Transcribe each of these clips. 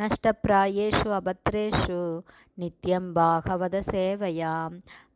नष्टप्रायेषु अभद्रेषु नित्यं भागवतसेवयां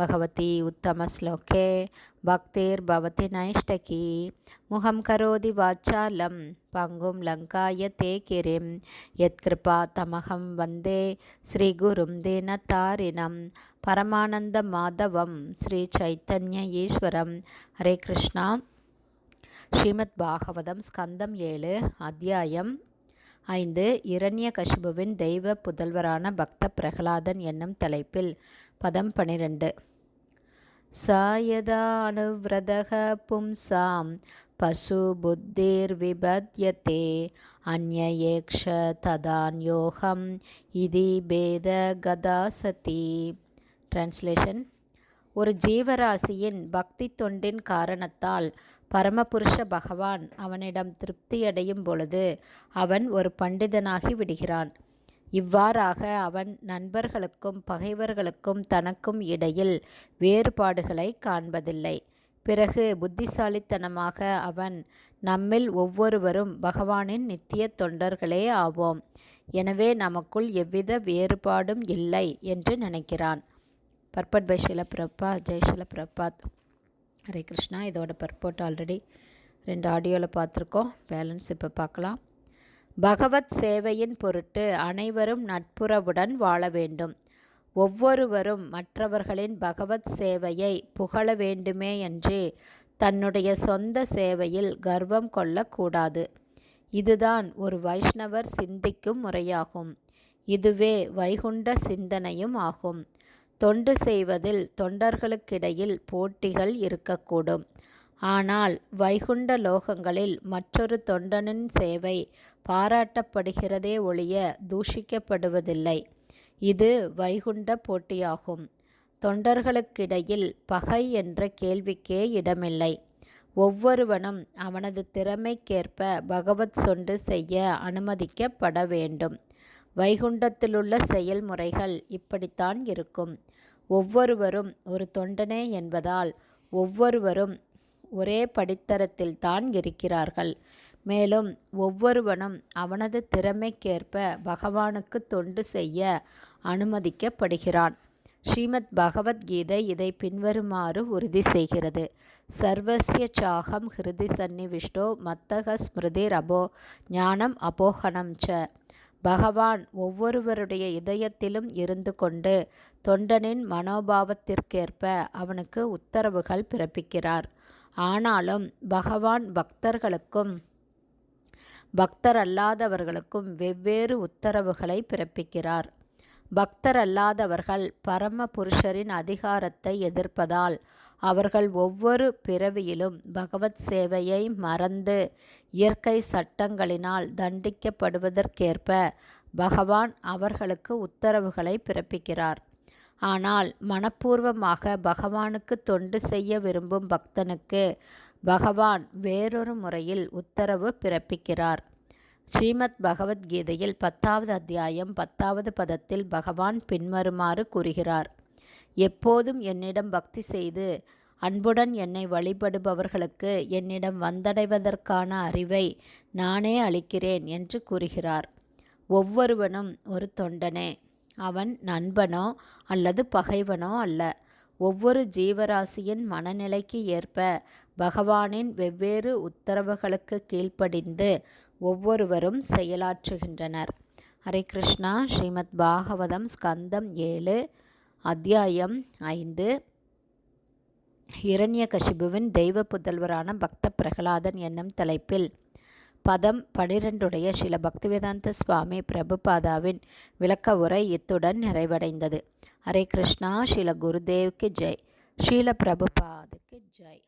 भगवती उत्तमश्लोके भक्तिर्भवति नैष्टकी मुखं करोति वाचालं पङ्गुं लङ्काय ते गिरिं यत्कृपातमहं वन्दे श्रीगुरुं दीनतारिणं परमानन्दमाधवं श्रीचैतन्य ईश्वरं हरे कृष्णा ஸ்ரீமத் பாகவதம் ஸ்கந்தம் ஏழு அத்தியாயம் ஐந்து இரண்ய கசிபுவின் தெய்வ புதல்வரான பக்த பிரகலாதன் என்னும் தலைப்பில் பதம் பனிரெண்டு. சாயதானுவிரதக பும்சாம் பசு புத்திர் விபத்யத்தே ததான் யோகம் இதி பேத கதாசதி டிரான்ஸ்லேஷன் ஒரு ஜீவராசியின் பக்தி தொண்டின் காரணத்தால் பரமபுருஷ பகவான் அவனிடம் திருப்தியடையும் பொழுது அவன் ஒரு பண்டிதனாகி விடுகிறான். இவ்வாறாக அவன் நண்பர்களுக்கும் பகைவர்களுக்கும் தனக்கும் இடையில் வேறுபாடுகளை காண்பதில்லை. பிறகு புத்திசாலித்தனமாக அவன் நம்மில் ஒவ்வொருவரும் பகவானின் நித்திய தொண்டர்களே ஆவோம். எனவே நமக்குள் எவ்வித வேறுபாடும் இல்லை என்று நினைக்கிறான். Purport by Srila Prabhupad Jai Srila Prabhupad Hare Krishna. இதோட பர்போட் ஆல்ரெடி ரெண்டு ஆடியோவில் பார்த்துருக்கோம். பேலன்ஸ் இப்போ பார்க்கலாம். பகவத் சேவையின் பொருட்டு அனைவரும் நட்புறவுடன் வாழ வேண்டும். ஒவ்வொருவரும் மற்றவர்களின் பகவத் சேவையை புகழ வேண்டுமே என்று தன்னுடைய சொந்த சேவையில் கர்வம் கொள்ளக்கூடாது. இதுதான் ஒரு வைஷ்ணவர் சிந்திக்கும் முறையாகும். இதுவே வைகுண்ட சிந்தனையும் ஆகும். தொண்டு செய்வதில் தொண்டர்களுக்கிடையில் போட்டிகள் இருக்கக்கூடும். ஆனால் வைகுண்ட லோகங்களில் மற்றொரு தொண்டனின் சேவை பாராட்டப்படுகிறதே ஒழிய தூஷிக்கப்படுவதில்லை. இது வைகுண்ட போட்டியாகும். தொண்டர்களுக்கிடையில் பகை என்ற கேள்விக்கே இடமில்லை. ஒவ்வொருவனும் அவனது திறமைக்கேற்ப பகவத் சொண்டு செய்ய அனுமதிக்கப்பட வேண்டும். வைகுண்டத்திலுள்ள செயல்முறைகள் இப்படித்தான் இருக்கும். ஒவ்வொருவரும் ஒரு தொண்டனே என்பதால் ஒவ்வொருவரும் ஒரே படித்தரத்தில் தான் இருக்கிறார்கள். மேலும் ஒவ்வொருவனும் அவனது திறமைக்கேற்ப பகவானுக்கு தொண்டு செய்ய அனுமதிக்கப்படுகிறான். ஸ்ரீமத் பகவத்கீதை இதை பின்வருமாறு உறுதி செய்கிறது. சர்வசிய சாகம் ஹிருதி சன்னிவிஷ்டோ மத்தக ஸ்மிருதி ரபோ ஞானம் அபோகனம் ச. பகவான் ஒவ்வொருவருடைய இதயத்திலும் இருந்து கொண்டு தொண்டனின் மனோபாவத்திற்கேற்ப அவனுக்கு உத்தரவுகள் பிறப்பிக்கிறார். ஆனாலும் பகவான் பக்தர்களுக்கும் பக்தர் அல்லாதவர்களுக்கும் வெவ்வேறு உத்தரவுகளை பிறப்பிக்கிறார். பக்தரல்லாதவர்கள் பரம புருஷரின் அதிகாரத்தை எதிர்ப்பதால் அவர்கள் ஒவ்வொரு பிறவியிலும் பகவத் சேவையை மறந்து இயற்கை சட்டங்களினால் தண்டிக்கப்படுவதற்கேற்ப பகவான் அவர்களுக்கு உத்தரவுகளை பிறப்பிக்கிறார். ஆனால் மனப்பூர்வமாக பகவானுக்கு தொண்டு செய்ய விரும்பும் பக்தனுக்கு பகவான் வேறொரு முறையில் உத்தரவு பிறப்பிக்கிறார். ஸ்ரீமத் பகவத்கீதையில் பத்தாவது அத்தியாயம் பத்தாவது பதத்தில் பகவான் பின்வருமாறு கூறுகிறார். எப்போதும் என்னிடம் பக்தி செய்து அன்புடன் என்னை வழிபடுபவர்களுக்கு என்னிடம் வந்தடைவதற்கான அறிவை நானே அளிக்கிறேன் என்று கூறுகிறார். ஒவ்வொருவனும் ஒரு தொண்டனே. அவன் நண்பனோ அல்லது பகைவனோ அல்ல. ஒவ்வொரு ஜீவராசியின் மனநிலைக்கு ஏற்ப பகவானின் வெவ்வேறு உத்தரவுகளுக்கு கீழ்ப்படிந்து ஒவ்வொருவரும் செயலாற்றுகின்றனர். ஹரே கிருஷ்ணா. ஸ்ரீமத் பாகவதம் ஸ்கந்தம் ஏழு அத்தியாயம் ஐந்து. இரண்ய கசிபுவின் தெய்வ புதல்வரான பக்த பிரகலாதன் என்னும் தலைப்பில் பதம் பனிரெண்டுடைய சில பக்திவேதாந்த சுவாமி பிரபுபாதாவின் விளக்க உரை இத்துடன் நிறைவடைந்தது. ஹரே கிருஷ்ணா. ஸ்ரீல குருதேவ்க்கு ஜெய். ஸ்ரீல பிரபுபாதுக்கு ஜெய்.